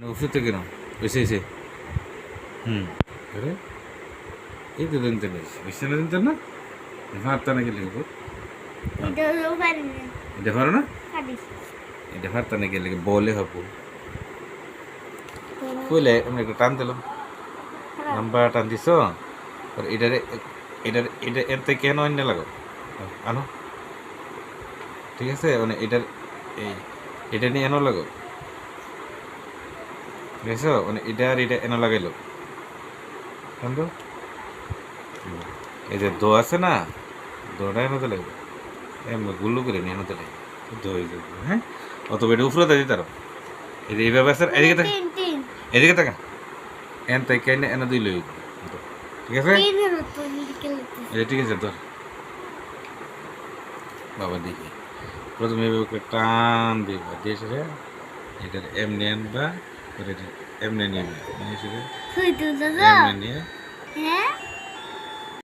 ওষুধ থেকে নাও এসে এসে। হুম। আরে এই তো দিন তেল বেশি না দিন তেল না টানে গেলে গো এটা হলো না। এটা পারো না? পারি এটা ভাত টানে গেলে বলে হব। কইলে আমি একটু টান দিলাম। নাম্বার টান দিছ? আর এটারে এটার এটা এর থেকে কেন অন্য লাগো? আনো। ঠিক আছে? মানে এটার এই এটা নিয়ে এনো লাগো? আছে মানে এটা আর এটা এনো লাগাইলো। কেন তো? হুম। এই যে দো আছে না দোটা এনোতে লাগবে। এমনি গুল্লু করে নিয়ে এনোতে লাগবে। দো হয়ে যাবে হ্যাঁ? অত বেটে উপরে দিয়ে তারো এই যে এইভাবে আছে এদিকে তিন এদিকে তাকা। এন তাই কেন এনে দিল ঠিক আছে? তো এটা ঠিক আছে তোর বাবা দেখি। প্রথমে টান দিবা দিয়ে সেটা এটা এমনি আনবা। করে এমনি নিয়ে নিয়ে এমনি নিয়ে হ্যাঁ